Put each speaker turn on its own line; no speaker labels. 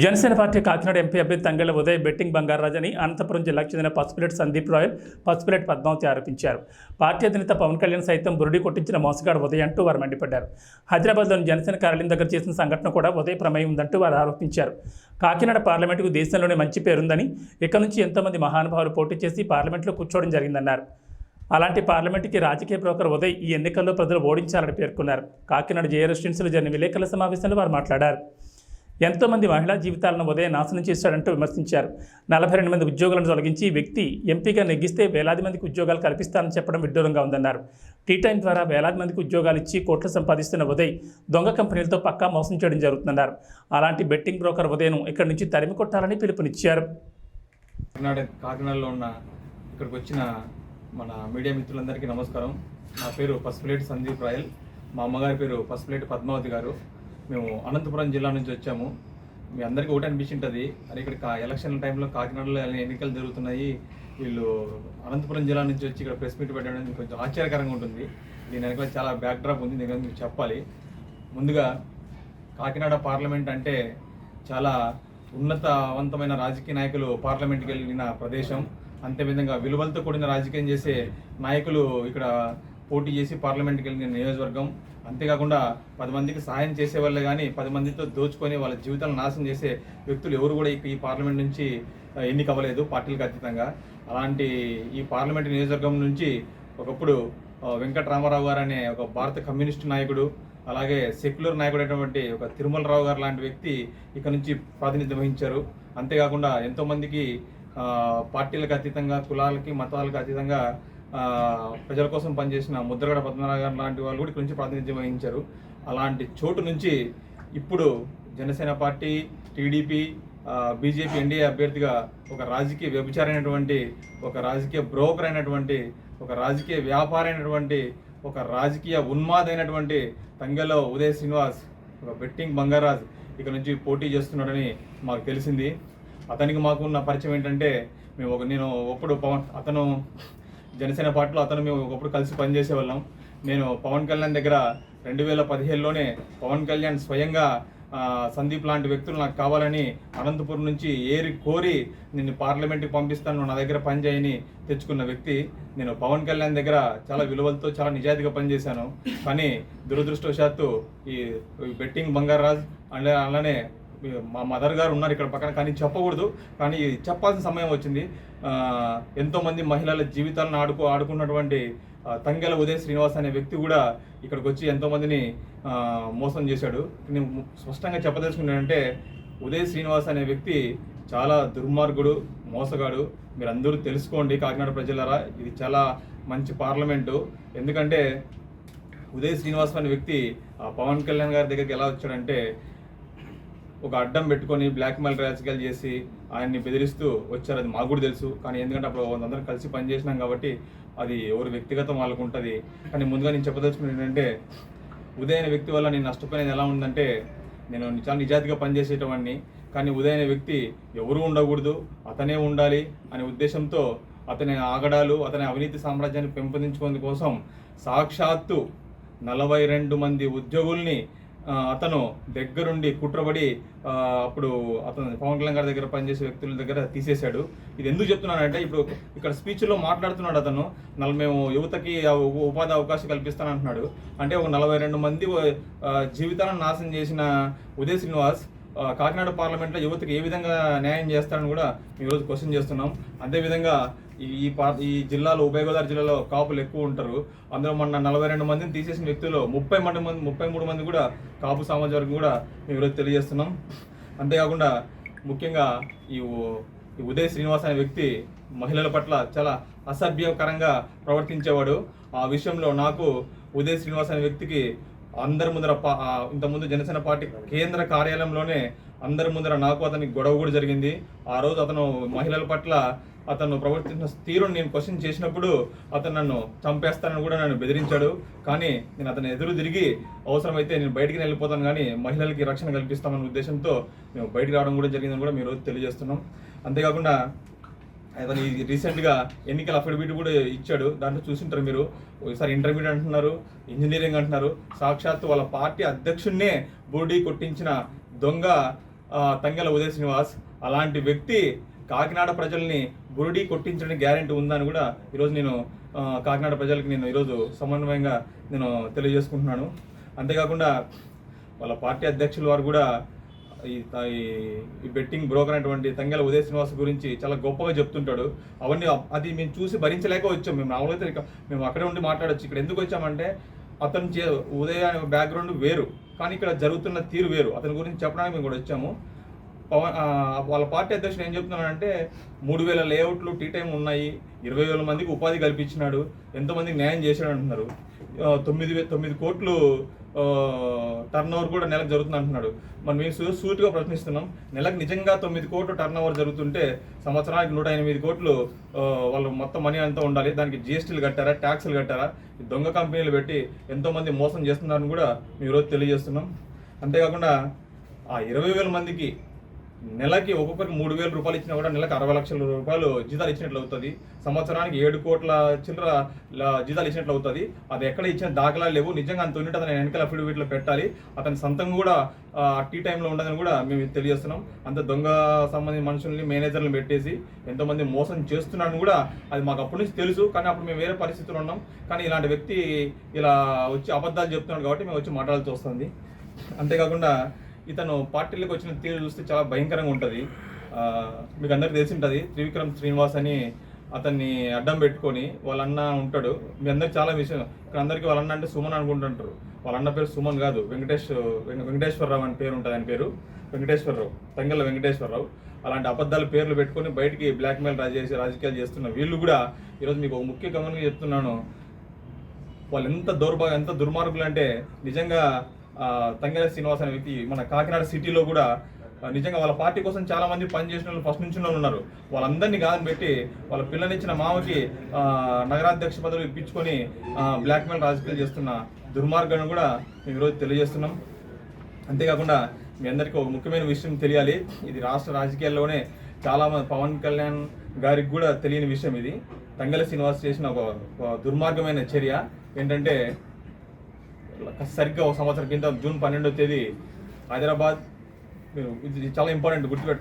Janasena party Kakinada MP అభ్యర్థి Tangella Uday betting బంగారాజని అనంతపురం జిల్లాకు చెందిన పసుపులేటి సందీప్ రాయల్ పసుపులేటి పద్మావతి ఆరోపించారు. పార్టీ అధినేత పవన్ కళ్యాణ్ సైతం బురుడి కొట్టించిన మోసగాడు ఉదయ్ అంటూ వారు మండిపడ్డారు. హైదరాబాద్లోని జనసేన కార్యాలయం దగ్గర చేసిన సంఘటన కూడా ఉదయ్ ప్రమేయం ఉందంటూ వారు ఆరోపించారు. కాకినాడ పార్లమెంటుకు దేశంలోనే మంచి పేరుందని ఇక్కడ నుంచి ఎంతోమంది మహానుభావులు పోటీ చేసి పార్లమెంట్లో కూర్చోవడం జరిగిందన్నారు. అలాంటి పార్లమెంటుకి రాజకీయ బ్రోకర్ ఉదయ్ ఈ ఎన్నికల్లో ప్రజలు ఓడించాలని పేర్కొన్నారు. కాకినాడ జేఏ రెసిడెన్సీలో జరిగిన విలేకరుల సమావేశంలో వారు మాట్లాడారు. ఎంతోమంది మహిళా జీవితాలను ఉదయం నాశనం చేశాడంటూ విమర్శించారు. నలభై రెండు మంది ఉద్యోగులను తొలగించి వ్యక్తి ఎంపీగా నెగ్గిస్తే వేలాది మందికి ఉద్యోగాలు కల్పిస్తానని చెప్పడం విడ్డూరంగా ఉందన్నారు. టీ టైం ద్వారా వేలాది మందికి ఉద్యోగాలు ఇచ్చి కోట్లు సంపాదిస్తున్న ఉదయ్ దొంగ కంపెనీలతో పక్కా మోసం చేయడం జరుగుతుందన్నారు. అలాంటి బెట్టింగ్ బ్రోకర్ ఉదయం ఇక్కడి నుంచి తరిమి కొట్టాలని పిలుపునిచ్చారు.
కాకినాడ కాకినాడలో ఉన్న ఇక్కడికి వచ్చిన మన మీడియా మిత్రులందరికీ నమస్కారం. నా పేరు పసుపులేటి సందీప్ రాయల్. మా అమ్మగారి పేరు పసుపులేటి పద్మావతి గారు. మేము అనంతపురం జిల్లా నుంచి వచ్చాము. మీ అందరికీ ఒకటి అనిపించింటుంది. అని ఇక్కడ ఎలక్షన్ల ఎలక్షన్ టైంలో కాకినాడలో ఎన్నికలు జరుగుతున్నాయి. వీళ్ళు అనంతపురం జిల్లా నుంచి వచ్చి ఇక్కడ ప్రెస్ మీట్ పెట్టడం కొంచెం ఆశ్చర్యకరంగా ఉంటుంది. దీని వెనక చాలా బ్యాక్ డ్రాప్ ఉంది. దీని మీకు చెప్పాలి. ముందుగా కాకినాడ పార్లమెంట్ అంటే చాలా ఉన్నతవంతమైన రాజకీయ నాయకులు పార్లమెంట్కి వెళ్ళిన ప్రదేశం. అంతేవిధంగా విలువలతో కూడిన రాజకీయం చేసే నాయకులు ఇక్కడ పోటీ చేసి పార్లమెంట్కి వెళ్ళిన నియోజకవర్గం. అంతేకాకుండా పది మందికి సహాయం చేసేవాళ్ళే కానీ పది మందితో దోచుకొని వాళ్ళ జీవితాలను నాశనం చేసే వ్యక్తులు ఎవరు కూడా ఈ పార్లమెంట్ నుంచి ఎన్నిక అవ్వలేదు పార్టీలకు అతీతంగా. అలాంటి ఈ పార్లమెంట్ నియోజకవర్గం నుంచి ఒకప్పుడు వెంకటరామారావు వెంకట రామారావు గారు అనే ఒక భారత కమ్యూనిస్టు నాయకుడు అలాగే సెక్యులర్ నాయకుడు అయినటువంటి ఒక తిరుమలరావు గారు లాంటి వ్యక్తి ఇక్కడ నుంచి ప్రాతినిధ్యం వహించారు. అంతేకాకుండా ఎంతోమందికి పార్టీలకు అతీతంగా కులాలకి మతాలకు అతీతంగా ప్రజల కోసం పనిచేసిన ముద్రగడ పద్మనాభ గారు లాంటి వాళ్ళు కూడా ఇక్కడ నుంచి ప్రాతినిధ్యం వహించారు. అలాంటి చోటు నుంచి ఇప్పుడు Janasena party TDP BJP NDA అభ్యర్థిగా ఒక రాజకీయ వ్యభిచారైనటువంటి ఒక రాజకీయ బ్రోకర్ అయినటువంటి ఒక రాజకీయ వ్యాపారి అయినటువంటి ఒక రాజకీయ ఉన్మాదైనటువంటి తంగెలో ఉదయ్ శ్రీనివాస్ ఒక బెట్టింగ్ బంగారాజ్ ఇక్కడ నుంచి పోటీ చేస్తున్నాడని మాకు తెలిసింది. అతనికి మాకున్న పరిచయం ఏంటంటే మేము ఒక నేను ఒకప్పుడు పవన్ అతను జనసేన పార్టీలో అతను మేము ఒకప్పుడు కలిసి పనిచేసే వాళ్ళం నేను పవన్ కళ్యాణ్ దగ్గర రెండు వేల పదిహేడులోనే పవన్ కళ్యాణ్ స్వయంగా సందీప్ లాంటి వ్యక్తులు నాకు కావాలని అనంతపురం నుంచి ఏరి కోరి నిన్ను పార్లమెంట్కి పంపిస్తాను నా దగ్గర పని చేయని తెచ్చుకున్న వ్యక్తి. నేను పవన్ కళ్యాణ్ దగ్గర చాలా విలువలతో చాలా నిజాయితీగా పనిచేశాను. కానీ దురదృష్టవశాత్తు ఈ బెట్టింగ్ బంగారాజ్ అండ్ అలానే మా మదర్ గారు ఉన్నారు ఇక్కడ పక్కన కానీ చెప్పకూడదు. కానీ చెప్పాల్సిన సమయం వచ్చింది. ఎంతోమంది మహిళల జీవితాలను ఆడుకో ఆడుకున్నటువంటి తంగెల ఉదయ్ శ్రీనివాస్ అనే వ్యక్తి కూడా ఇక్కడికి వచ్చి ఎంతోమందిని మోసం చేశాడు. నేను స్పష్టంగా చెప్పదలుచుకున్నానంటే ఉదయ్ శ్రీనివాస్ అనే వ్యక్తి చాలా దుర్మార్గుడు మోసగాడు. మీరందరూ తెలుసుకోండి కాకినాడ ప్రజలరా. ఇది చాలా మంచి పార్లమెంటు. ఎందుకంటే ఉదయ్ శ్రీనివాస్ అనే వ్యక్తి ఆ పవన్ కళ్యాణ్ గారి దగ్గరికి ఎలా వచ్చాడంటే ఒక అడ్డం పెట్టుకొని బ్లాక్ మెయిల్ రాజకీయాలు చేసి ఆయన్ని బెదిరిస్తూ వచ్చారు. అది మాకు కూడా తెలుసు. కానీ ఎందుకంటే అప్పుడు అందరం కలిసి పనిచేసినాం కాబట్టి అది ఎవరి వ్యక్తిగతం వాళ్ళకు ఉంటుంది. కానీ ముందుగా నేను చెప్పదలుచుకున్నది ఏంటంటే ఉదయన వ్యక్తి వల్ల నేను నష్టపోయినది ఎలా ఉందంటే నేను చాలా నిజాతిగా పనిచేసేటవాడిని కానీ ఉదయన వ్యక్తి ఎవరూ ఉండకూడదు అతనే ఉండాలి అనే ఉద్దేశంతో అతని ఆగడాలు అతని అవినీతి సామ్రాజ్యాన్ని పెంపొందించుకునే కోసం సాక్షాత్తు నలభై రెండు మంది ఉద్యోగుల్ని అతను దగ్గరుండి కుట్రబడి అప్పుడు అతను పవన్ కళ్యాణ్ గారి దగ్గర పనిచేసే వ్యక్తుల దగ్గర తీసేశాడు. ఇది ఎందుకు చెప్తున్నానంటే ఇప్పుడు ఇక్కడ స్పీచ్లో మాట్లాడుతున్నాడు అతను. నలభై మేము యువతకి ఉపాధి అవకాశం కల్పిస్తానంటున్నాడు. అంటే ఒక నలభై రెండు మంది జీవితాలను నాశనం చేసిన ఉదయ్ శ్రీనివాస్ కాకినాడ పార్లమెంట్లో యువతకి ఏ విధంగా న్యాయం చేస్తారని కూడా ఈరోజు క్వశ్చన్ చేస్తున్నాం. అదేవిధంగా ఈ ఈ పా ఈ జిల్లాలో ఉభయ గోదావరి జిల్లాలో కాపులు ఎక్కువ ఉంటారు. అందులో మొన్న నలభై రెండు మందిని తీసేసిన వ్యక్తులు ముప్పై మంది మంది ముప్పై మూడు మంది కూడా కాపు సమాజ వర్గం కూడా మేము ఈరోజు తెలియజేస్తున్నాం. అంతేకాకుండా ముఖ్యంగా ఈ ఈ ఉదయ్ శ్రీనివాస్ అనే వ్యక్తి మహిళల పట్ల చాలా అసభ్యకరంగా ప్రవర్తించేవాడు. ఆ విషయంలో నాకు ఉదయ్ శ్రీనివాస్ అనే వ్యక్తికి అందరి ముందర ఇంతకుముందు జనసేన పార్టీ కేంద్ర కార్యాలయంలోనే అందరి ముందర నాకు అతనికి గొడవ కూడా జరిగింది. ఆ రోజు అతను మహిళల పట్ల అతను ప్రవర్తించిన తీరును నేను క్వశ్చన్ చేసినప్పుడు అతను నన్ను చంపేస్తానని కూడా నన్ను బెదిరించాడు. కానీ నేను అతను ఎదురు తిరిగి అవసరమైతే నేను బయటికి వెళ్ళిపోతాను కానీ మహిళలకి రక్షణ కల్పిస్తామన్న ఉద్దేశంతో మేము బయటికి రావడం కూడా జరిగిందని కూడా మీరు రోజు తెలియజేస్తున్నాం. అంతేకాకుండా అతను రీసెంట్గా ఎన్నికల అఫిడవిట్ కూడా ఇచ్చాడు. దాంట్లో చూసింటారు మీరు. ఒకసారి ఇంటర్మీడియట్ అంటున్నారు ఇంజనీరింగ్ అంటున్నారు. సాక్షాత్తు వాళ్ళ పార్టీ అధ్యక్షున్నే బోడీ కొట్టించిన దొంగ తంగెల ఉదయ్ శ్రీనివాస్. అలాంటి వ్యక్తి కాకినాడ ప్రజల్ని బురుడి కొట్టించడానికి గ్యారెంటీ ఉందని కూడా ఈరోజు నేను కాకినాడ ప్రజలకు నేను ఈరోజు సమన్వయంగా నేను తెలియజేసుకుంటున్నాను. అంతేకాకుండా వాళ్ళ పార్టీ అధ్యక్షుల వారు కూడా ఈ త- ఈ- బెట్టింగ్ బ్రోకర్ అనేటువంటి తంగెల ఉదయ శ్రీనివాస్ గురించి చాలా గొప్పగా చెప్తుంటాడు. అవన్నీ అది మేము చూసి భరించలేక వచ్చాం. మేము మామూలుగా ఇక మేము అక్కడే ఉండి మాట్లాడొచ్చు. ఇక్కడ ఎందుకు వచ్చామంటే అతను చే ఉదయ బ్యాక్గ్రౌండ్ వేరు. కానీ ఇక్కడ జరుగుతున్న తీరు వేరు. అతని గురించి చెప్పడానికి మేము కూడా వచ్చాము. పవన్ వాళ్ళ పార్టీ అధ్యక్షుడు ఏం చెప్తున్నాడంటే మూడు వేల లేఅవుట్లు టీ టైం ఉన్నాయి. ఇరవై వేల మందికి ఉపాధి కల్పించినాడు. ఎంతోమందికి న్యాయం చేశాడు అంటున్నారు. తొమ్మిది తొమ్మిది కోట్లు టర్న్ ఓవర్ కూడా నెలకు జరుగుతుంది అంటున్నాడు. మనం మేము సూటిగా ప్రశ్నిస్తున్నాం. నెలకు నిజంగా తొమ్మిది కోట్లు టర్న్ ఓవర్ జరుగుతుంటే సంవత్సరానికి నూట ఎనిమిది కోట్లు వాళ్ళు మొత్తం మనీ అంతా ఉండాలి. దానికి జిఎస్టీలు కట్టారా ట్యాక్స్లు కట్టారా? ఈ దొంగ కంపెనీలు పెట్టి ఎంతోమంది మోసం చేస్తున్నారని కూడా మేము ఈరోజు తెలియజేస్తున్నాం. అంతేకాకుండా ఆ ఇరవై వేల మందికి నెలకి ఒక్కొక్కరికి మూడు వేల రూపాయలు ఇచ్చినా కూడా నెలకు అరవై లక్షల రూపాయలు జీతాలు ఇచ్చినట్లు అవుతుంది. సంవత్సరానికి ఏడు కోట్ల చిల్లర జీతాలు ఇచ్చినట్లు అవుతుంది. అది ఎక్కడ ఇచ్చిన దాఖలాలు లేవు. నిజంగా అంత ఉన్నట్టు అతని వెనకాల అఫిడవిట్లో పెట్టాలి. అతని సొంతం కూడా టీ టైంలో ఉండదని కూడా మేము తెలియజేస్తున్నాం. అంత దొంగ సంబంధించిన మనుషుల్ని మేనేజర్లను పెట్టేసి ఎంతోమంది మోసం చేస్తున్నాను కూడా అది మాకు అప్పటి నుంచి తెలుసు. కానీ అప్పుడు మేము వేరే పరిస్థితుల్లో ఉన్నాం. కానీ ఇలాంటి వ్యక్తి ఇలా వచ్చి అబద్ధాలు చెప్తున్నాడు కాబట్టి మేము వచ్చి మాట్లాడాల్సి వస్తుంది. అంతేకాకుండా ఇతను పార్టీలకు వచ్చిన తీరు చూస్తే చాలా భయంకరంగా ఉంటుంది. మీకు అందరికీ తెలిసి ఉంటుంది త్రివిక్రమ్ శ్రీనివాస్ అని అతన్ని అడ్డం పెట్టుకొని వాళ్ళ అన్న ఉంటాడు. మీ అందరికి చాలా విషయం ఇక్కడ అందరికీ వాళ్ళ అన్న అంటే సుమన్ అనుకుంటుంటారు. వాళ్ళ అన్న పేరు సుమన్ కాదు వెంకటేష్ వెంకటేశ్వరరావు అని పేరు ఉంటుంది ఆయన పేరు. వెంకటేశ్వరరావు తంగెల వెంకటేశ్వరరావు. అలాంటి అబద్ధాలు పేర్లు పెట్టుకొని బయటికి బ్లాక్మెయిల్ రాజేసి రాజకీయాలు చేస్తున్న వీళ్ళు కూడా ఈరోజు మీకు ఒక ముఖ్య గమనంగా చెప్తున్నాను. వాళ్ళు ఎంత దౌర్భాగ్యం ఎంత దుర్మార్గులు అంటే నిజంగా తంగెల శ్రీనివాస్ అనే వ్యక్తి మన కాకినాడ సిటీలో కూడా నిజంగా వాళ్ళ పార్టీ కోసం చాలా మంది పనిచేసిన వాళ్ళు ఫస్ట్ నుంచి ఉన్నారు. వాళ్ళందరినీ గాని పెట్టి వాళ్ళ పిల్లనిచ్చిన మామకి నగరాధ్యక్ష పదవి ఇప్పించుకొని బ్లాక్మెయిల్ రాజకీయాలు చేస్తున్న దుర్మార్గాన్ని కూడా మేము ఈరోజు తెలియజేస్తున్నాం. అంతేకాకుండా మీ అందరికీ ఒక ముఖ్యమైన విషయం తెలియాలి. ఇది రాష్ట్ర రాజకీయాల్లోనే చాలా మంది పవన్ కళ్యాణ్ గారికి కూడా తెలియని విషయం ఇది. తంగల శ్రీనివాస్ చేసిన ఒక దుర్మార్గమైన చర్య. ఏంటంటే సరిగ్గా ఒక సంవత్సరం కింద జూన్ పన్నెండో తేదీ హైదరాబాద్. మీరు ఇది చాలా ఇంపార్టెంట్ గుర్తుపెట్టుకోండి.